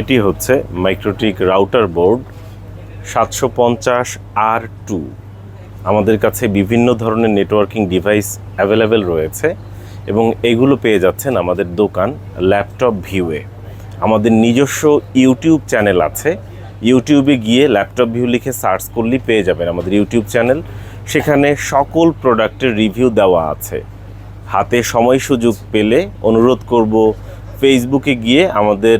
এটি হচ্ছে MikroTik router board সাতশো পঞ্চাশ আর টু। আমাদের কাছে বিভিন্ন ধরনের নেটওয়ার্কিং ডিভাইস অ্যাভেলেবেল রয়েছে এবং এগুলো পেয়ে যাচ্ছেন আমাদের দোকান ল্যাপটপ ভিউয়ে। আমাদের নিজস্ব ইউটিউব চ্যানেল আছে। ইউটিউবে গিয়ে ল্যাপটপ ভিউ লিখে সার্চ করলেই পেয়ে যাবেন আমাদের ইউটিউব চ্যানেল। সেখানে সকল প্রোডাক্টের রিভিউ দেওয়া আছে। হাতে সময় সুযোগ পেলে অনুরোধ করব ফেসবুকে গিয়ে আমাদের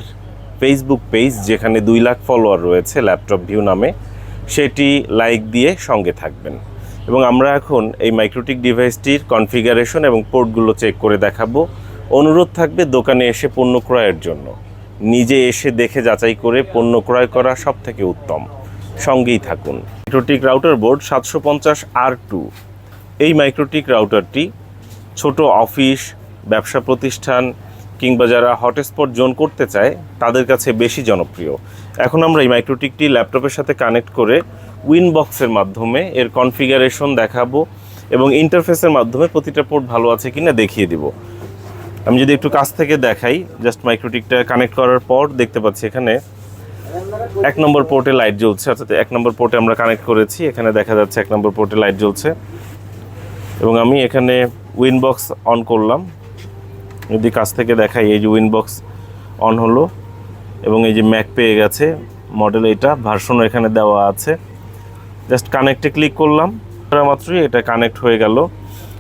ফেসবুক পেজ যেখানে দুই লাখ ফলোয়ার রয়েছে ল্যাপটপ ভিউ নামে, সেটি লাইক দিয়ে সঙ্গে থাকবেন। এবং আমরা এখন এই মাইক্রোটিক ডিভাইসটির কনফিগারেশন এবং পোর্টগুলো চেক করে দেখাবো। অনুরোধ থাকবে দোকানে এসে পণ্য ক্রয়ের জন্য। নিজে এসে দেখে যাচাই করে পণ্য ক্রয় করা সব থেকে উত্তম। সঙ্গেই থাকুন। মাইক্রোটিক রাউটার বোর্ড সাতশো পঞ্চাশ আর টু এই মাইক্রোটিক রাউটারটি ছোট অফিস ব্যবসা প্রতিষ্ঠান কিংবা যারা হটস্পট জোন করতে চায়, তাদের কাছে বেশি জনপ্রিয়। এখন আমরা এই মাইক্রোটিকটি ল্যাপটপের সাথে কানেক্ট করে উইনবক্সের মাধ্যমে এর কনফিগারেশন দেখাবো এবং ইন্টারফেসের মাধ্যমে প্রতিটা পোর্ট ভালো আছে কিনা দেখিয়ে দিব। আমি যদি একটু কাছ থেকে দেখাই, জাস্ট মাইক্রোটিকটা কানেক্ট করার পর দেখতে পাচ্ছি এখানে এক নম্বর পোর্টে লাইট জ্বলছে, অর্থাৎ এক নম্বর পোর্টে আমরা কানেক্ট করেছি, এখানে দেখা যাচ্ছে এক নম্বর পোর্টে লাইট জ্বলছে। এবং আমি এখানে উইনবক্স অন করলাম। যদি কাছ থেকে দেখাই, এই যে উইনবক্স অন হলো এবং এই যে ম্যাক পেয়ে গেছে মডেল এটা ভার্সনও এখানে দেওয়া আছে। জাস্ট কানেক্টে ক্লিক করলাম করা মাত্রই এটা কানেক্ট হয়ে গেল।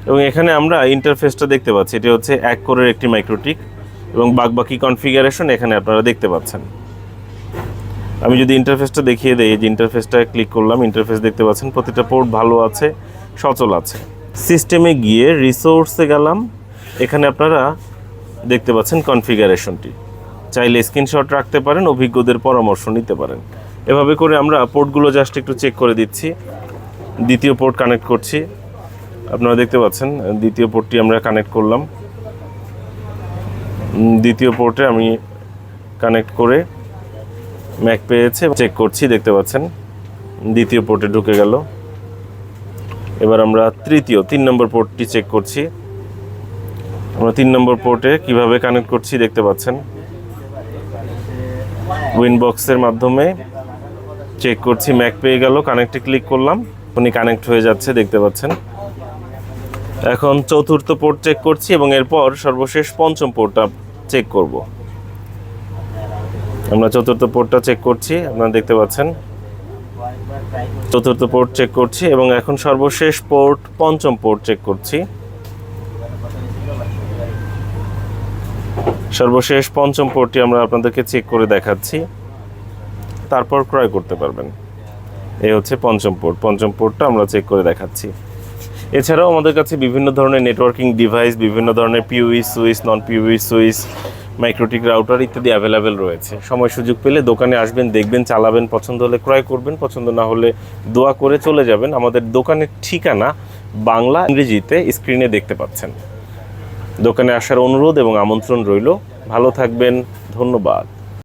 এবং এখানে আমরা ইন্টারফেসটা দেখতে পাচ্ছি, এটি হচ্ছে এক কোরের একটি মাইক্রোটিক এবং বাকি কনফিগারেশন এখানে আপনারা দেখতে পাচ্ছেন। আমি যদি ইন্টারফেসটা দেখিয়ে দিই যে ইন্টারফেসটা ক্লিক করলাম ইন্টারফেস দেখতে পাচ্ছেন, প্রতিটা পোর্ট ভালো আছে, সচল আছে। সিস্টেমে গিয়ে রিসোর্সে গেলাম, এখানে আপনারা দেখতে পাচ্ছেন কনফিগারেশনটি। চাইলে স্ক্রিনশট রাখতে পারেন, অভিজ্ঞদের পরামর্শ নিতে পারেন। এভাবে করে আমরা পোর্টগুলো জাস্ট একটু চেক করে দিচ্ছি। দ্বিতীয় পোর্ট কানেক্ট করছি। আপনারা দেখতে পাচ্ছেন, দ্বিতীয় পোর্টটি আমরা কানেক্ট করলাম। দ্বিতীয় পোর্টে আমি কানেক্ট করে ম্যাক পেয়েছে, চেক করছি, দেখতে পাচ্ছেন। দ্বিতীয় পোর্টে ঢুকে গেল। এবার আমরা তৃতীয়, তিন নম্বর পোর্টটি চেক করছি। আমরা তিন নম্বর পোর্টে কীভাবে কানেক্ট করছি দেখতে পাচ্ছেন। উইনবক্সের মাধ্যমে চেক করছি ম্যাক পেয়ে গেল কানেক্টে ক্লিক করলাম, উনি কানেক্ট হয়ে যাচ্ছে, দেখতে পাচ্ছেন। এখন চতুর্থ পোর্ট চেক করছি এবং এরপর সর্বশেষ পঞ্চম পোর্টটা চেক করব। আমরা চতুর্থ পোর্টটা চেক করছি, আপনারা দেখতে পাচ্ছেন। চতুর্থ পোর্ট চেক করছি এবং এখন সর্বশেষ পোর্ট পঞ্চম পোর্ট চেক করছি। সর্বশেষ পঞ্চম পোর্টটি আমরা আপনাদেরকে চেক করে দেখাচ্ছি। তারপর ক্রয় করতে পারবেন। এই হচ্ছে পঞ্চম পোর্ট। পঞ্চম পোর্টটা আমরা চেক করে দেখাচ্ছি। এছাড়াও আমাদের কাছে বিভিন্ন ধরনের নেটওয়ার্কিং ডিভাইস বিভিন্ন ধরনের PoE switch non PoE switch MikroTik router ইত্যাদি অ্যাভেলেবেল রয়েছে। সময় সুযোগ পেলে দোকানে আসবেন, দেখবেন, চালাবেন, পছন্দ হলে ক্রয় করবেন, পছন্দ না হলে দোয়া করে চলে যাবেন। আমাদের দোকানের ঠিকানা বাংলা ইংরেজিতে স্ক্রিনে দেখতে পাচ্ছেন। দোকানে আসার অনুরোধ এবং আমন্ত্রণ রইল। ভালো থাকবেন ধন্যবাদ।